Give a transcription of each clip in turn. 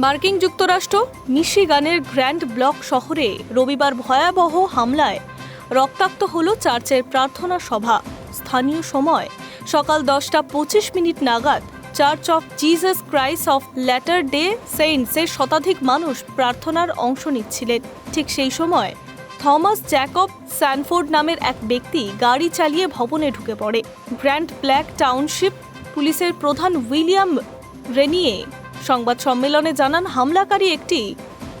মার্কিন যুক্তরাষ্ট্র মিশিগানের grand block শহরে রবিবার ভয়াবহ হামলায় রক্তাক্ত হল চার্চের প্রার্থনা সভা, স্থানীয় সময় সকাল দশটা পঁচিশ মিনিট নাগাদ। Church of Jesus Christ of latter day সেইন্টসের শতাধিক মানুষ প্রার্থনার অংশ নিচ্ছিলেন। ঠিক সেই সময় থমাস জ্যাকব স্যানফোর্ড নামের এক ব্যক্তি গাড়ি চালিয়ে ভবনে ঢুকে পড়ে। গ্র্যান্ড ব্ল্যাক টাউনশিপ পুলিশের প্রধান উইলিয়াম রেনিয়ে সংবাদ সম্মেলনে জানান, হামলাকারী একটি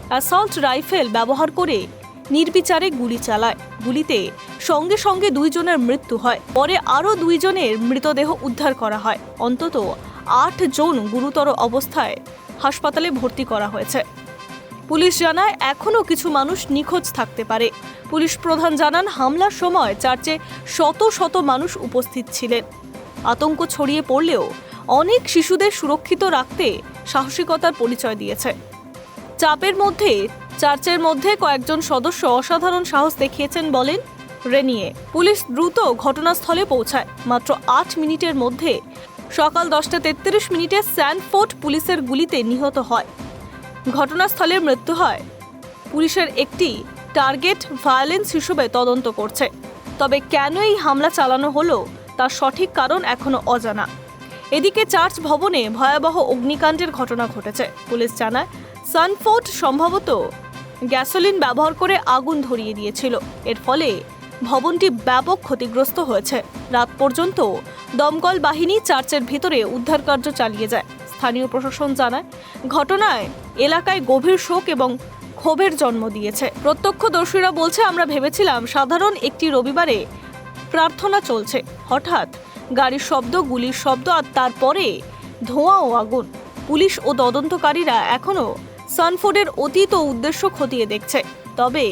অ্যাসল্ট রাইফেল ব্যবহার করে নির্বিচারে গুলি চালায়। গুলিতে সঙ্গে সঙ্গে দুইজনের মৃত্যু হয়। পরে আরও দুইজনের মৃতদেহ উদ্ধার করা হয়। অন্তত আট জন গুরুতর অবস্থায় হাসপাতালে ভর্তি করা হয়েছে। পুলিশ জানায়, এখনও কিছু মানুষ নিখোঁজ থাকতে পারে। পুলিশ প্রধান জানান, হামলার সময় চার্চে শত শত মানুষ উপস্থিত ছিলেন। আতঙ্ক ছড়িয়ে পড়লেও অনেক শিশুদের সুরক্ষিত রাখতে সাহসিকতার পরিচয় দিয়েছে। চাপের মধ্যে, চার্চের মধ্যে কয়েকজন সদস্য অসাধারণ সাহস দেখিয়েছেন বলেন রেনিয়ে। পুলিশ দ্রুত ঘটনাস্থলে পৌঁছায়। মাত্র আট মিনিটের মধ্যে সকাল দশটা তেত্রিশ মিনিটে স্যানফোর্ড পুলিশের গুলিতে নিহত হয়। ঘটনাস্থলে মৃত্যু হয়। পুলিশের একটি টার্গেট ভায়োলেন্স হিসেবে তদন্ত করছে। তবে কেন এই হামলা চালানো হলো, তার সঠিক কারণ এখনও অজানা। এদিকে চার্চ ভবনে ভয়াবহ অগ্নিকাণ্ডের ঘটনা ঘটেছে। পুলিশ জানায়, সানফোর্ড সম্ভবত গ্যাসোলিন ব্যবহার করে আগুন ধরিয়ে দিয়েছিল। এর ফলে ভবনটি ব্যাপক ক্ষতিগ্রস্ত হয়েছে। রাত পর্যন্ত দমকল বাহিনী চার্চের ভিতরে উদ্ধার কার্য চালিয়ে যায়। স্থানীয় প্রশাসন জানায়, ঘটনায় এলাকায় গভীর শোক এবং ক্ষোভের জন্ম দিয়েছে। প্রত্যক্ষদর্শীরা বলছে, আমরা ভেবেছিলাম, সাধারণ একটি রবিবারে প্রার্থনা চলছে। হঠাৎ গাড়ির শব্দ, গুলির শব্দ আর তারপরে ধোঁয়া ও আগুন। পুলিশ ও তদন্তকারীরা এখনও সানফোর্ডের অতীত উদ্দেশ্য খতিয়ে দেখছে। তবে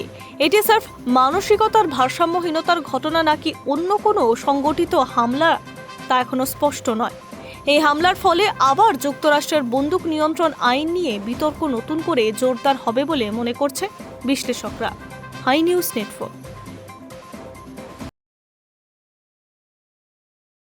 এটি স্যার মানসিকতার ভারসাম্যহীনতার ঘটনা নাকি অন্য কোনো সংগঠিত হামলা তা এখনও স্পষ্ট নয়। এই হামলার ফলে আবার যুক্তরাষ্ট্রের বন্দুক নিয়ন্ত্রণ আইন নিয়ে বিতর্ক নতুন করে জোরদার হবে বলে মনে করছে বিশ্লেষকরা। High news network.